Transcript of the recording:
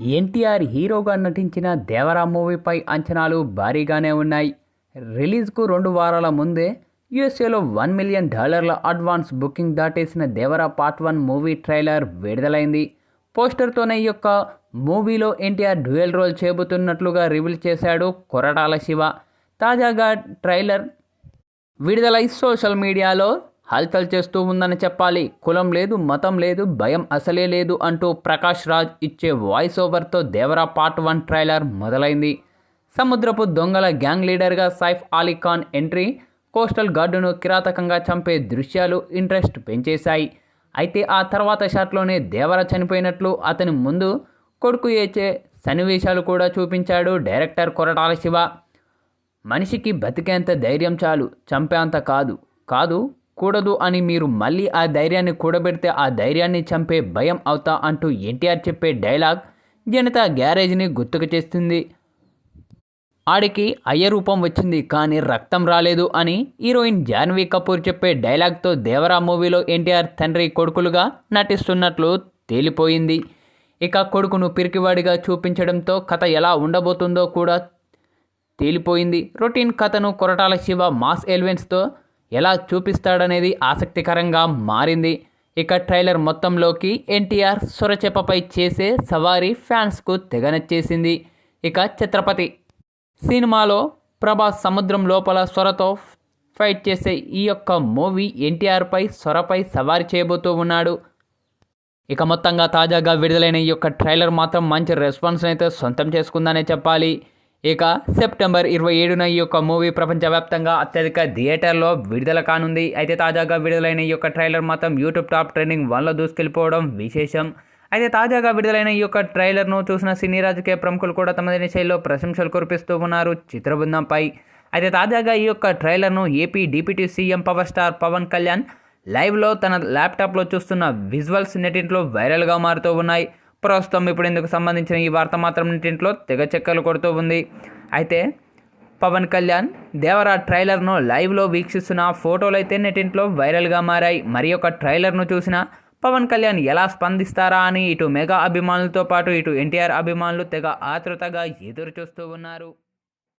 ఎన్టీఆర్ హీరోగా నటించిన దేవరా మూవీపై అంచనాలు భారీగానే ఉన్నాయి. రిలీజ్కు రెండు వారాల ముందే యుఎస్ఏలో వన్ మిలియన్ డాలర్ల advance booking దాటేసిన Devara part one movie trailer విడుదలైంది. పోస్టర్తోనే ఈ యొక్క మూవీలో ఎన్టీఆర్ డ్యూయల్ రోల్ చేయబోతున్నట్లుగా రివీల్ చేశాడు కొరటాల శివ. తాజాగా ట్రైలర్ విడుదలై సోషల్ మీడియాలో హల్చల్ చేస్తూ ఉందని చెప్పాలి. కులం లేదు మతం లేదు భయం అసలే లేదు అంటూ ప్రకాష్ రాజ్ ఇచ్చే వాయిస్ ఓవర్తో దేవరా పార్ట్ వన్ ట్రైలర్ మొదలైంది. సముద్రపు దొంగల గ్యాంగ్ లీడర్గా సైఫ్ అలీ ఖాన్ ఎంట్రీ కోస్టల్ గార్డును కిరాతకంగా చంపే దృశ్యాలు ఇంట్రెస్ట్ పెంచేశాయి. అయితే ఆ తర్వాత షాట్లోనే దేవర చనిపోయినట్లు అతని ముందు కొడుకు ఏచే సన్నివేశాలు కూడా చూపించాడు డైరెక్టర్ కొరటాల శివ. మనిషికి బతికేంత ధైర్యం చాలు చంపేంత కాదు. కాదు కూడదు అని మీరు మళ్ళీ ఆ ధైర్యాన్ని కూడబెడితే ఆ ధైర్యాన్ని చంపే భయం అవుతా అంటూ ఎన్టీఆర్ చెప్పే డైలాగ్ జనతా గ్యారేజ్ని గుర్తుకు చేస్తుంది. ఆడికి అయ్య రూపం వచ్చింది కానీ రక్తం రాలేదు అని హీరోయిన్ జాన్వీ కపూర్ చెప్పే డైలాగ్తో దేవరా మూవీలో ఎన్టీఆర్ తండ్రి కొడుకులుగా నటిస్తున్నట్లు తేలిపోయింది. ఇక కొడుకును పిరికివాడిగా చూపించడంతో కథ ఎలా ఉండబోతుందో కూడా తేలిపోయింది. రొటీన్ కథను కొరటాల శివ మాస్ ఎలివెన్స్తో ఎలా చూపిస్తాడనేది ఆసక్తికరంగా మారింది. ఇక ట్రైలర్ మొత్తంలోకి ఎన్టీఆర్ సొరచెప్పపై చేసే సవారీ ఫ్యాన్స్కు తెగనచ్చేసింది. ఇక ఛత్రపతి సినిమాలో ప్రభాస్ సముద్రం లోపల సొరతో ఫైట్ చేసే ఈ యొక్క మూవీ ఎన్టీఆర్పై సొరపై సవారీ చేయబోతూ ఉన్నాడు. ఇక మొత్తంగా తాజాగా విడుదలైన ఈ యొక్క ట్రైలర్ మాత్రం మంచి రెస్పాన్స్ అయితే సొంతం చేసుకుందనే చెప్పాలి. ఇక సెప్టెంబర్ ఇరవై ఏడున ఈ యొక్క మూవీ ప్రపంచవ్యాప్తంగా అత్యధిక థియేటర్లో విడుదల కానుంది. అయితే తాజాగా విడుదలైన ఈ యొక్క ట్రైలర్ మాత్రం యూట్యూబ్ టాప్ ట్రెండింగ్ వన్లో దూసుకెళ్ళిపోవడం విశేషం. అయితే తాజాగా విడుదలైన ఈ యొక్క ట్రైలర్ను చూసిన సినీ రాజకీయ ప్రముఖులు కూడా తమదైన శైలిలో ప్రశంసలు కురిపిస్తూ ఉన్నారు చిత్రబృందంపై. అయితే తాజాగా ఈ యొక్క ట్రైలర్ను AP deputy CM power star Pawan Kalyan లైవ్లో తన ల్యాప్టాప్లో చూస్తున్న విజువల్స్ నెటింట్లో వైరల్గా మారుతూ ఉన్నాయి. ప్రస్తుతం ఇప్పుడు ఇందుకు సంబంధించిన ఈ వార్త మాత్రం నెటింట్లో తెగ చెక్కలు కొడుతూ ఉంది. అయితే పవన్ కళ్యాణ్ దేవరా ట్రైలర్ను లైవ్లో వీక్షిస్తున్న ఫోటోలు అయితే నెటింట్లో వైరల్గా మారాయి. మరి ఒక ట్రైలర్ను చూసిన పవన్ కళ్యాణ్ ఎలా స్పందిస్తారా అని ఇటు మెగా అభిమానులతో పాటు ఇటు ఎన్టీఆర్ అభిమానులు తెగ ఆతృతగా ఎదురు చూస్తూ ఉన్నారు.